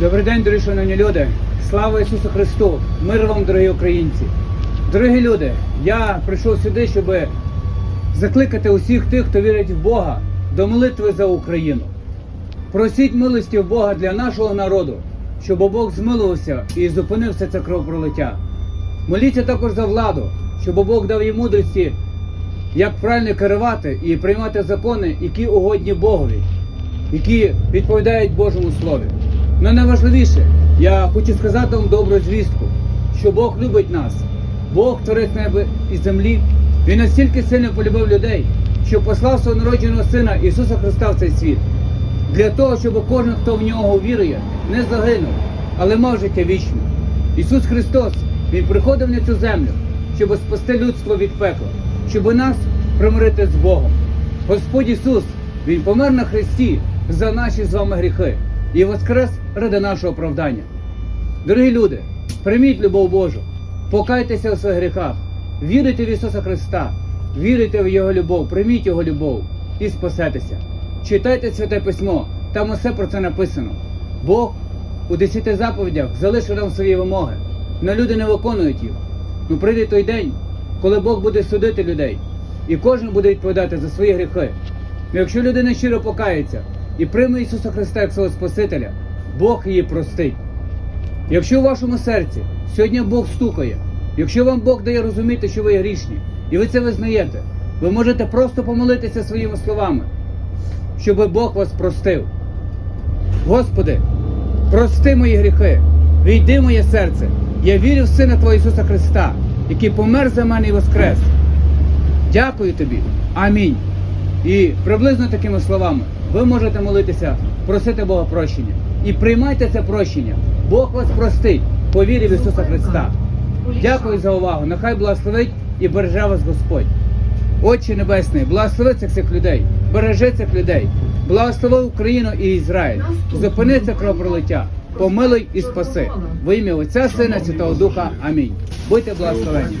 Добрий день, дорогі шановні люди. Слава Ісусу Христу! Мир вам, дорогі українці! Дорогі люди, я прийшов сюди, щоб закликати усіх тих, хто вірить в Бога, до молитви за Україну. Просіть милості в Бога для нашого народу, щоб Бог змилувався і зупинив все це кровопролиття. Моліться також за владу, щоб Бог дав їй мудрості, як правильно керувати і приймати закони, які угодні Богові, які відповідають Божому Слові. Но найважливіше, я хочу сказати вам добру звістку, що Бог любить нас. Бог творець неба і землі. Він настільки сильно полюбив людей, що послав свого народженого сина Ісуса Христа в цей світ. Для того, щоб кожен, хто в нього вірує, не загинув, але мав життя вічне. Ісус Христос, Він приходив на цю землю, щоб спасти людство від пекла, щоб нас примирити з Богом. Господь Ісус, Він помер на Христі за наші з вами гріхи і воскрес ради нашого оправдання. Дорогі люди, прийміть любов Божу, покайтеся у своїх гріхах, вірите в Ісуса Христа, вірите в Його любов, прийміть Його любов і спасетеся. Читайте Святе Письмо, там усе про це написано. Бог у десяти заповідях залишив нам свої вимоги, але люди не виконують їх. Ну прийде той день, коли Бог буде судити людей, і кожен буде відповідати за свої гріхи. Ну, якщо людина щиро покається і прийме Ісуса Христа як свого Спасителя, Бог її простить. Якщо у вашому серці сьогодні Бог стукає, якщо вам Бог дає розуміти, що ви грішні, і ви це визнаєте, ви можете просто помолитися своїми словами, щоб Бог вас простив. Господи, прости мої гріхи, війди в моє серце. Я вірю в Сина Твого Ісуса Христа, який помер за мене і воскрес. Дякую тобі. Амінь. І приблизно такими словами ви можете молитися, просити Бога прощення. І приймайте це прощення. Бог вас простить по вірі в Ісуса Христа. Дякую за увагу. Нехай благословить і береже вас Господь. Отче Небесний, благослови цих людей, бережи цих людей, благослови Україну і Ізраїль. Зупини це кровопролиття, помилуй і спаси. Во ім'я Отця, Сина, Святого Духа. Амінь. Будьте благословені.